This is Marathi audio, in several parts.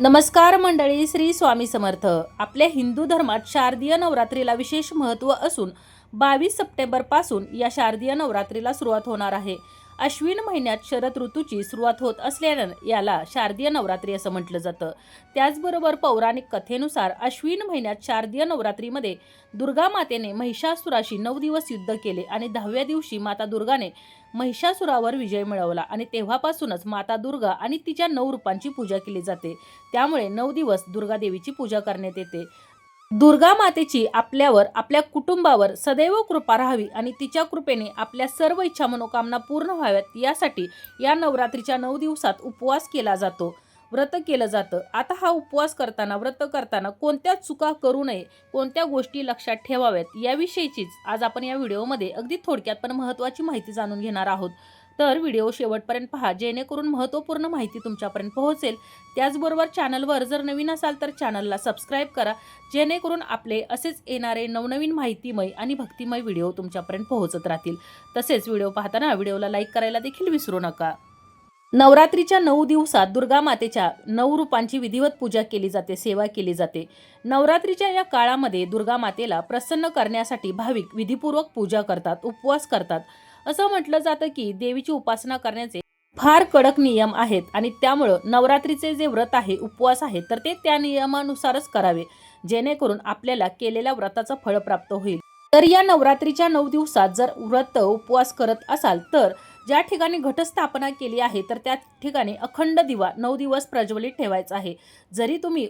नमस्कार मंडळी श्री स्वामी समर्थ. आपल्या हिंदू धर्मात शारदीय नवरात्रीला विशेष महत्त्व असून बावीस सप्टेंबरपासून या शारदीय नवरात्रीला सुरुवात होणार आहे. अश्विन महिन्यात शरद ऋतूची सुरुवात होत असल्यानं याला शारदीय नवरात्री असं म्हटलं जातं. त्याचबरोबर पौराणिक कथेनुसार अश्विन महिन्यात शारदीय नवरात्रीमध्ये दुर्गा मातेने महिषासुराशी नऊ दिवस युद्ध केले आणि दहाव्या दिवशी माता दुर्गाने महिषासुरावर विजय मिळवला आणि तेव्हापासूनच माता दुर्गा आणि तिच्या नऊ रूपांची पूजा केली जाते. त्यामुळे नऊ दिवस दुर्गादेवीची पूजा करण्यात येते. दुर्गा मातेची आपल्यावर आपल्या कुटुंबावर सदैव कृपा राहावी आणि तिच्या कृपेने आपल्या सर्व इच्छा मनोकामना पूर्ण व्हाव्यात. यासाठी या नवरात्रीच्या नऊ दिवसात उपवास केला जातो. व्रत केलं जातं. आता हा उपवास करताना व्रत करताना कोणत्या चुका करू नये कोणत्या गोष्टी लक्षात ठेवाव्यात याविषयीचीच आज आपण या व्हिडिओमध्ये अगदी थोडक्यात पण महत्त्वाची माहिती जाणून घेणार आहोत. तर व्हिडिओ शेवटपर्यंत पहा जेणेकरून महत्त्वपूर्ण माहिती तुमच्यापर्यंत पोहोचेल. त्याचबरोबर चॅनलवर जर नवीन असाल तर चॅनलला सबस्क्राईब करा जेणेकरून आपले असेच येणारे नवनवीन माहितीमय आणि भक्तिमय व्हिडिओ तुमच्यापर्यंत पोहोचत राहतील. तसेच व्हिडिओ पाहताना व्हिडिओला लाईक करायला देखील विसरू नका. नवरात्रीच्या नऊ दिवसात दुर्गा मातेच्या नऊ रूपांची विधिवत पूजा केली जाते सेवा केली जाते. नवरात्रीच्या या काळामध्ये दुर्गा मातेला प्रसन्न करण्यासाठी भाविक विधीपूर्वक पूजा करतात उपवास करतात. असं म्हटलं जातं की देवीची उपासना करण्याचे फार कडक नियम आहेत आणि त्यामुळं नवरात्रीचे जे व्रत आहे उपवास आहे तर ते त्या नियमानुसारच करावे जेणेकरून आपल्याला केलेल्या व्रताचं फळ प्राप्त होईल. तर या नवरात्रीच्या नऊ दिवसात जर व्रत उपवास करत असाल तर ज्या ठिकाणी घटस्थापना केली आहे तर त्या ठिकाणी अखंड दिवा नऊ दिवस प्रज्वलित ठेवायचा आहे. जरी तुम्ही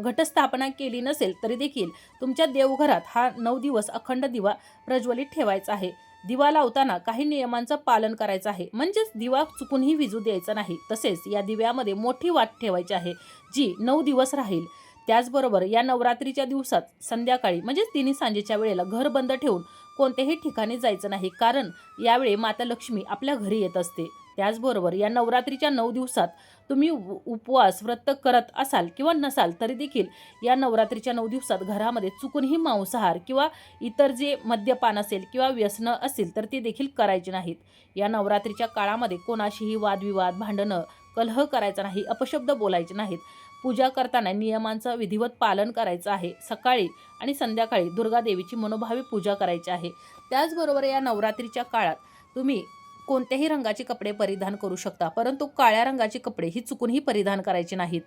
घटस्थापना केली नसेल तरी देखील तुमच्या देवघरात हा नऊ दिवस अखंड दिवा प्रज्वलित ठेवायचा आहे. दिवा लावताना काही नियमांचं पालन करायचं आहे. म्हणजेच दिवा चुकूनही विजू द्यायचा नाही. तसेच या दिव्यामध्ये मोठी वाट ठेवायची आहे जी नऊ दिवस राहील. त्याचबरोबर या नवरात्रीच्या दिवसात संध्याकाळी म्हणजेच तिन्ही सांजेच्या वेळेला घर बंद ठेवून कोणत्याही ठिकाणी जायचं नाही. कारण यावेळी माता लक्ष्मी आपल्या घरी येत असते. त्याचबरोबर या नवरात्रीच्या नऊ दिवसात तुम्ही उ- उपवास व्रत करत असाल किंवा नसाल तरी देखील या नवरात्रीच्या नऊ दिवसात घरामध्ये चुकूनही मांसाहार किंवा इतर जे मद्यपान असेल किंवा व्यसनं असेल तर ते देखील करायचे नाहीत. या नवरात्रीच्या काळामध्ये कोणाशीही वादविवाद भांडणं कलह करायचा नाही अपशब्द बोलायचे नाहीत. पूजा करताना नियमांचं विधिवत पालन करायचं आहे. सकाळी आणि संध्याकाळी दुर्गा देवीची मनोभावी पूजा करायची आहे. त्याचबरोबर या नवरात्रीच्या काळात तुम्ही कोणत्याही रंगाचे कपडे परिधान करू शकता परंतु काळ्या रंगाचे कपडे ही चुकूनही परिधान करायचे नाहीत.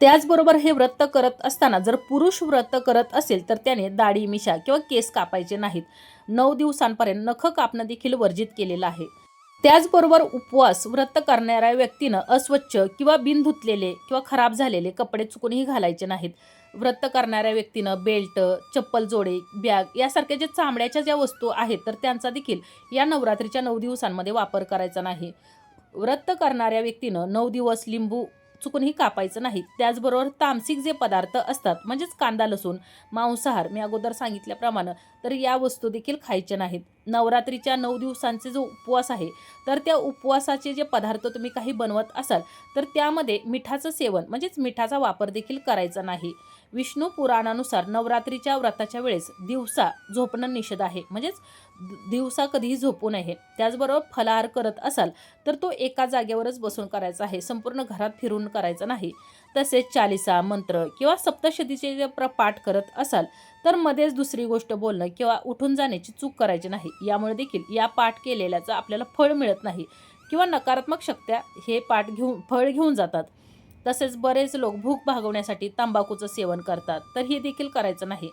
त्याचबरोबर हे व्रत करत असताना जर पुरुष व्रत करत असेल तर त्याने दाढी मिशा किंवा केस कापायचे नाहीत. नऊ दिवसांपर्यंत नख कापणं देखील वर्जित केलेलं आहे. त्याचबरोबर उपवास व्रत करणाऱ्या व्यक्तीनं अस्वच्छ किंवा बिनधुतलेले किंवा खराब झालेले कपडे चुकूनही घालायचे नाहीत. व्रत करणाऱ्या व्यक्तीनं बेल्ट चप्पल जोडे बॅग यासारख्या ज्या चामड्याच्या ज्या वस्तू आहेत तर त्यांचा देखील या नवरात्रीच्या नऊ दिवसांमध्ये वापर करायचा नाही. व्रत करणाऱ्या व्यक्तीनं नऊ दिवस लिंबू चुकूनही कापायचं नाही. त्याचबरोबर तामसिक जे पदार्थ असतात म्हणजेच कांदा लसूण मांसाहार मी अगोदर सांगितल्याप्रमाणे तर या वस्तू देखील खायच्या नाहीत. नवरात्रीच्या नऊ दिवसांचे जो उपवास आहे तर त्या उपवासाचे जे पदार्थ तुम्ही काही बनवत असाल तर त्यामध्ये मिठाचं सेवन म्हणजेच मिठाचा वापर देखील करायचा नाही. विष्णू पुराणानुसार नवरात्रीच्या व्रताच्या वेळेस दिवसा झोपणं निषेध आहे. म्हणजेच दिवसा कधीही झोपू नये. त्याचबरोबर फलाहार करत असाल तर तो एका जागेवरच बसून करायचा आहे. संपूर्ण घरात फिरून करायचा नाही. तसेच चालिसा मंत्र किंवा सप्तशतीचे जे प्र पाठ करत असाल तर मध्येच दुसरी गोष्ट बोलणं किंवा उठून जाण्याची चूक करायची नाही. यामुळे देखील या पाठ केलेल्याचं आपल्याला फळ मिळत नाही किंवा नकारात्मक शक्त्या हे पाठ घेऊन फळ घेऊन जातात. तसेच बरेच लोक भूक भागवण्यासाठी तंबाखूचं सेवन करतात. तर हे देखील करायचं नाही.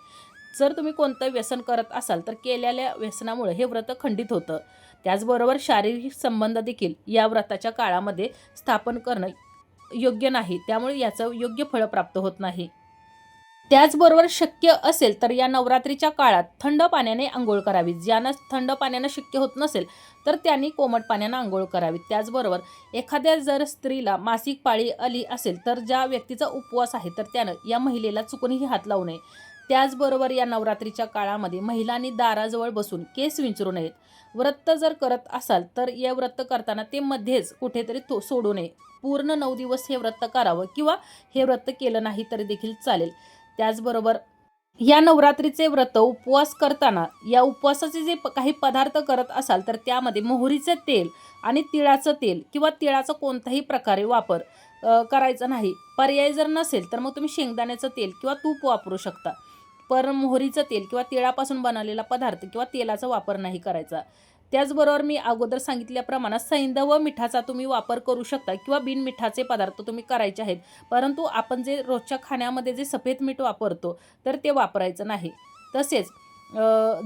जर तुम्ही कोणतं व्यसन करत असाल तर केलेल्या व्यसनामुळे हे व्रत खंडित होतं. त्याचबरोबर शारीरिक संबंध देखील या व्रताच्या काळामध्ये स्थापन करणं योग्य नाही. त्यामुळे याचं योग्य फळ प्राप्त होत नाही. त्याचबरोबर शक्य असेल तर या नवरात्रीच्या काळात थंड पाण्याने आंघोळ करावी ज्यांना थंड पाण्यानं शक्य होत नसेल तर त्यांनी कोमट पाण्यानं आंघोळ करावी त्याचबरोबर एखाद्या जर स्त्रीला मासिक पाळी आली असेल तर ज्या व्यक्तीचा उपवास आहे तर त्यानं या महिलेला चुकूनही हात लावू नये. त्याचबरोबर या नवरात्रीच्या काळामध्ये महिलांनी दाराजवळ बसून केस विंचरू नयेत. व्रत जर करत असाल तर या व्रत करताना ते मध्येच कुठेतरी तो सोडू नये. पूर्ण नऊ दिवस हे व्रत करावं किंवा हे व्रत केलं नाही तरी देखील चालेल. त्याचबरोबर या नवरात्रीचे व्रत उपवास करताना या उपवासाचे जे प- काही पदार्थ करत असाल तर त्यामध्ये मोहरीचे तेल आणि तिळाचं तेल किंवा तिळाचा कोणताही प्रकारे वापर करायचा करायचं नाही. पर्याय जर नसेल तर मग तुम्ही शेंगदाण्याचं तेल किंवा तूप वापरू शकता. पर मोहरीचं तेल किंवा तिळापासून बनवलेला पदार्थ किंवा तेलाचा वापर नाही करायचा. त्याचबरोबर मी अगोदर सांगितल्याप्रमाणे सैंद व मिठाचा तुम्ही वापर करू शकता किंवा बिन मिठाचे पदार्थ तुम्ही करायचे आहेत. परंतु आपण जे रोजच्या खाण्यामध्ये जे सफेद मीठ वापरतो तर ते वापरायचं नाही. तसेच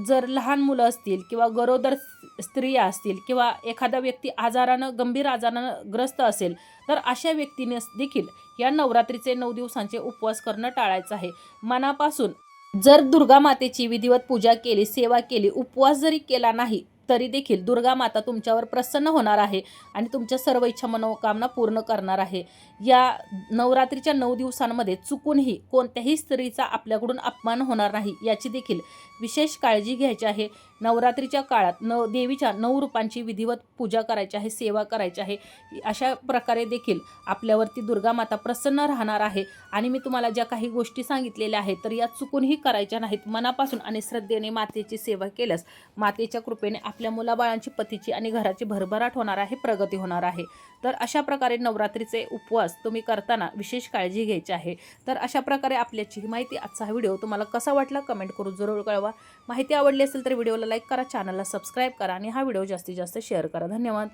जर लहान मुलं असतील किंवा गरोदर स्त्रिया असतील किंवा एखादा व्यक्ती आजारानं गंभीर आजारानं ग्रस्त असेल तर अशा व्यक्तीने देखील या नवरात्रीचे नऊ दिवसांचे उपवास करणं टाळायचं आहे. मनापासून जर दुर्गा मातेची विधिवत पूजा केली सेवा केली उपवास जरी केला नाही तरी देखील दुर्गा माता तुमच्यावर प्रसन्न होणार आहे आणि तुमच्या सर्व इच्छा मनोकामना पूर्ण करणार आहे. या नवरात्रीच्या नऊ दिवसांमध्ये चुकूनही कोणत्याही स्त्रीचा आपल्याकडून अपमान होणार नाही याची देखील विशेष काळजी घ्यायची आहे. नवरात्रीच्या काळात नव देवीच्या नऊ रूपांची विधिवत पूजा करायची आहे सेवा करायची आहे अशा प्रकारे देखील आपल्यावरती दुर्गा माता प्रसन्न राहणार आहे. आणि मी तुम्हाला ज्या काही गोष्टी सांगितलेल्या आहेत तर या चुकूनही करायच्या नाहीत. मनापासून आणि श्रद्धेने मातेची सेवा केल्यास मातेच्या कृपेने आपल्या मुलाबाळांची पतीची आणि घराची भरभराट होणार आहे प्रगती होणार आहे. तर अशा प्रकारे नवरात्रीचे उपवास तुम्ही करताना विशेष काळजी घ्यायची आहे. तर अशा प्रकारे आपल्याची ही माहिती आजचा हा व्हिडिओ तुम्हाला कसा वाटला कमेंट करून जरूर कळवा. माहिती आवडली असेल तर व्हिडिओला लाईक करा चॅनलला सबस्क्राईब करा आणि हा व्हिडिओ जास्तीत जास्त शेअर करा. धन्यवाद.